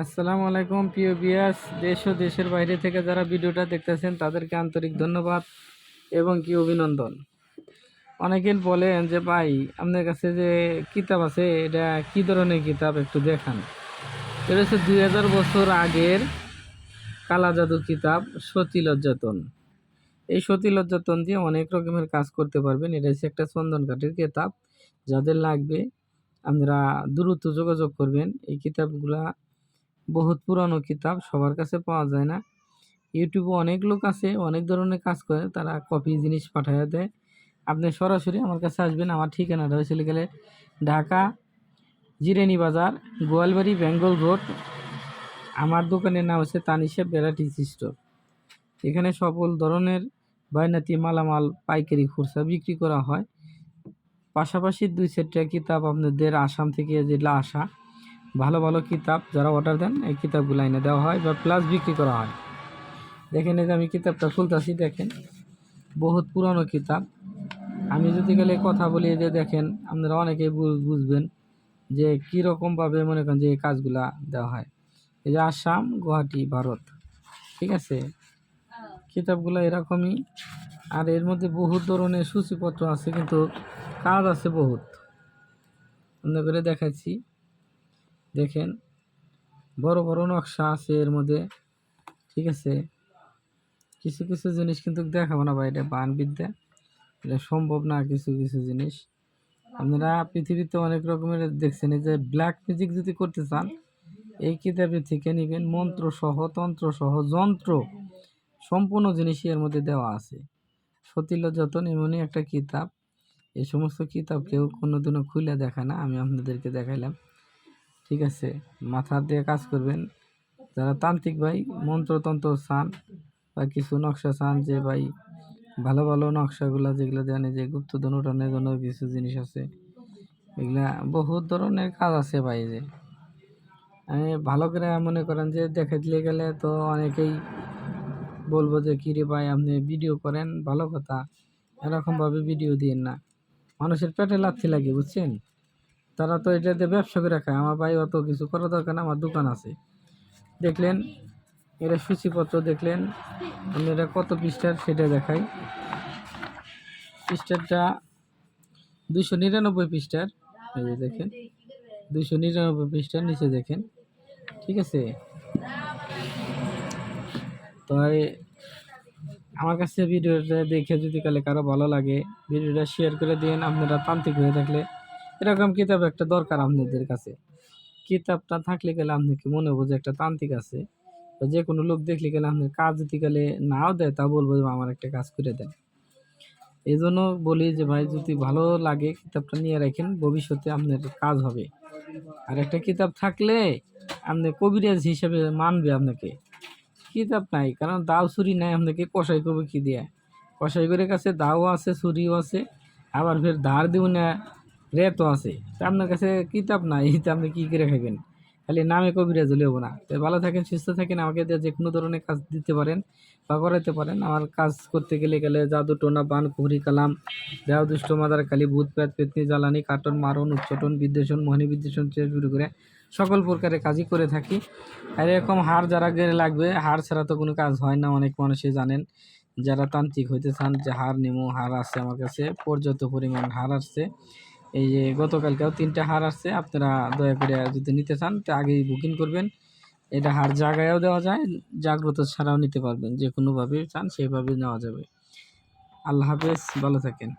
আসসালামু আলাইকুম, প্রিয় বিয়াস দেশ ও দেশের বাইরে থেকে যারা ভিডিওটা দেখতেছেন, তাদেরকে আন্তরিক ধন্যবাদ এবং কি অভিনন্দন। অনেকে বলেন যে, ভাই, আপনার কাছে যে কিতাব আছে, এটা কি ধরনের কিতাব? একটু দেখান। এটা হচ্ছে দুই হাজার বছর আগের কালা জাদু কিতাব সতী লজ্জাতন এই সতী লজ্জাতন দিয়ে অনেক রকমের কাজ করতে পারবেন। এটা হচ্ছে একটা চন্দন কাঠের কিতাব। যাদের লাগবে, আপনারা দ্রুত যোগাযোগ করবেন। এই কিতাবগুলা বহুত পুরানো কিতাব, সবার কাছে পাওয়া যায় না। ইউটিউবে অনেক লোক আছে, অনেক ধরনের কাজ করে, তারা কপি জিনিস পাঠাইয়া দেয়। আপনি সরাসরি আমার কাছে আসবেন, আমার ঠিকানাটা হয়েছিল গেলে ঢাকা জিরেনি বাজার, গোয়ালবাড়ি, বেঙ্গল রোড। আমার দোকানের নাম হচ্ছে তানিশা ভ্যারাইটিস স্টোর। এখানে সকল ধরনের বাইনাতি মালামাল, পাইকারি খুচরা বিক্রি করা হয়। পাশাপাশি দুই সেটটা কিতাব আপনাদের আসাম থেকে যেগুলো আসা ভালো ভালো কিতাব যারা অর্ডার দেন, এই কিতাবগুলো এনে দেওয়া হয় বা প্লাস বিক্রি করা হয়। দেখেন এই যে আমি কিতাবটা খুলতেছি, দেখেন, বহুত পুরনো কিতাব। আমি যদি গেলে কথা বলি যে দেখেন, আপনারা অনেকেই বুঝবেন যে কীরকমভাবে মনে করেন যে এই কাজগুলা দেওয়া হয়। এই যে আসাম, গুয়াহাটি, ভারত, ঠিক আছে? কিতাবগুলো এরকমই, আর এর মধ্যে বহুত ধরনের সূচিপত্র আছে, কিন্তু কাজ আছে বহুত। অন্য করে দেখাচ্ছি। দেখেন, বড় বড় নকশা আছে এর মধ্যে, ঠিক আছে? কিছু কিছু জিনিস কিন্তু দেখাবো না ভাই, এটা বান বিদ্যা এটা সম্ভব না কিছু কিছু জিনিস। আপনারা পৃথিবীতে অনেক রকমের দেখছেন, এই যে ব্ল্যাক মিউজিক যদি করতে চান, এই কিতাবের থেকে নেবেন মন্ত্র সহ তন্ত্র সহ যন্ত্র। সম্পূর্ণ জিনিসই এর মধ্যে দেওয়া আছে। সতীল যতন এমনই একটা কিতাব। এই সমস্ত কিতাব কেউ কোনোদিনও খুলে দেখায় না, আমি আপনাদেরকে দেখাইলাম। ঠিক আছে, মাথা দিয়ে কাজ করবেন। যারা তান্ত্রিক ভাই, মন্ত্রতন্ত্র চান বা কিছু নকশা চান যে ভাই ভালো ভালো নকশাগুলো যেগুলো জানে যে গুপ্তধন উঠানোর জন্য কিছু জিনিস আছে, এগুলা বহুত ধরনের কাজ আছে ভাই যে। আমি ভালো করে মনে করেন যে দেখে দিলে গেলে তো অনেকেই বলব যে কী রে ভাই, আপনি ভিডিও করেন, ভালো কথা। এরকমভাবে ভিডিও দিন না। মানুষের পেটে লাথি লাগে, বুঝছেন? তারা তো এটাতে ব্যবসা করে খায়। আমার ভাই অত কিছু করা দরকার না, আমার দোকান আছে। দেখলেন এটা সূচিপত্র দেখলেন, আমি এটা কত পৃষ্ঠার সেটা দেখাই। পৃষ্ঠারটা দুশো নিরানব্বই পৃষ্ঠার। এই যে দেখেন দুশো নিরানব্বই পৃষ্ঠার নিচে দেখেন, ঠিক আছে? তো আমার কাছে ভিডিওটা দেখে যদি কালে কারও ভালো লাগে, ভিডিওটা শেয়ার করে দিন আপনারা তান্ত্রিক হয়ে থাকলে এরকম কিতাব একটা দরকার আপনাদের কাছে। কিতাবটা থাকলে গেলে আপনাকে মনে হব যে একটা তান্ত্রিক আছে? বা যে কোনো লোক দেখলে গেলে আপনার কাজ দিতে গেলে নাও দেয়, তা বলব যে আমার একটা কাজ করে দেন। এই জন্য বলি যে ভাই, যদি ভালো লাগে কিতাবটা নিয়ে রাখেন, ভবিষ্যতে আপনার কাজ হবে। আর একটা কিতাব থাকলে আপনি কবিরাজ হিসেবে মানবে আপনাকে। কিতাব নাই, কারণ দাও ছুরি নাই, আপনাকে কষাই করবে কি দিয়ে? কষাই করে কাছে দাও আছে ছুরিও আছে, আবার ফের ধার দিব না রেতও আছে। তা আপনার কাছে কিতাব নাই, তা আপনি কী করে খাবেন খালি নামে কবিরাজ হলে হব না। তো ভালো থাকেন, সুস্থ থাকেন, আমাকে যে কোনো ধরনের কাজ দিতে পারেন বা করাতে পারেন, আমার কাজ করতে গেলে গেলে জাদু, টোনা, বান, কুহরি, কালাম দেহ দুষ্ট, মাদার, কালী, ভূত প্যাত পেতনি, জ্বালানি কাটন মারণ উচ্চটন বিদ্বেষণ, মোহিনী, বিদ্বেষণ থেকে শুরু করে সকল প্রকারের কাজই করে থাকি। আর এরকম হার যারা গেলে লাগবে হার ছাড়া তো কোনো কাজ হয় না, অনেক মানুষই জানেন। যারা তান্ত্রিক হইতে চান যে হার নিমু হার আছে আমার কাছে, পর্যাপ্ত পরিমাণ হার আসছে এই যে গতকালকেও তিনটা হার আসছে, আপনারা দয়া করে যদি নিতে চান, তো আগেই বুকিং করবেন। এটা হার জায়গায়ও দেওয়া যায়, জাগ্রত ছাড়াও নিতে পারবেন। যে কোনোভাবে চান সেভাবে নেওয়া যাবে। আল্লাহ হাফেজ, ভালো থাকেন।